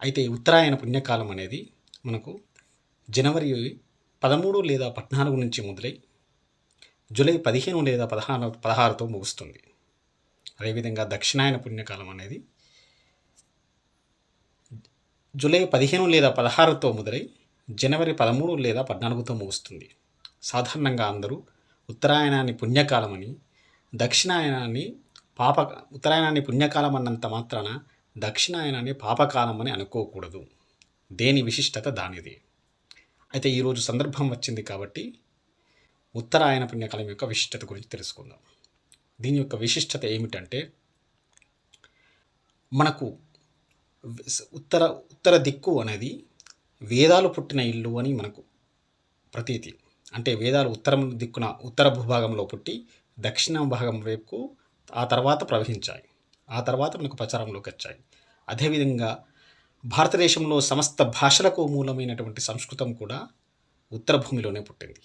అయితే ఉత్తరాయణ పుణ్యకాలం అనేది మనకు జనవరి పదమూడు లేదా పద్నాలుగు నుంచి మొదలై జూలై పదిహేను లేదా పదహారు పదహారుతో ముగుస్తుంది. అదేవిధంగా దక్షిణాయన పుణ్యకాలం అనేది జూలై పదిహేను లేదా పదహారుతో మొదలై జనవరి పదమూడు లేదా పద్నాలుగుతో ముగుస్తుంది. సాధారణంగా అందరూ ఉత్తరాయణాన్ని పుణ్యకాలమని దక్షిణాయనాన్ని పాప ఉత్తరాయణాన్ని పుణ్యకాలం అన్నంత మాత్రాన దక్షిణాయనాన్ని పాపకాలం అని అనుకోకూడదు. దేని విశిష్టత దానిది. అయితే ఈరోజు సందర్భం వచ్చింది కాబట్టి ఉత్తరాయణ పుణ్యకాలం యొక్క విశిష్టత గురించి తెలుసుకుందాం. దీని యొక్క విశిష్టత ఏమిటంటే మనకు ఉత్తర ఉత్తర దిక్కు అనేది వేదాలు పుట్టిన ఇల్లు అని మనకు ప్రతీతి. అంటే వేదాలు ఉత్తరం దిక్కున ఉత్తర భూభాగంలో పుట్టి దక్షిణ భాగం వైపు ఆ తర్వాత ప్రవహించాయి. ఆ తర్వాత మనకు ప్రచారంలోకి వచ్చాయి అదేవిధంగా భారతదేశంలో సమస్త భాషలకు మూలమైనటువంటి సంస్కృతం కూడా ఉత్తర భూమిలోనే పుట్టింది.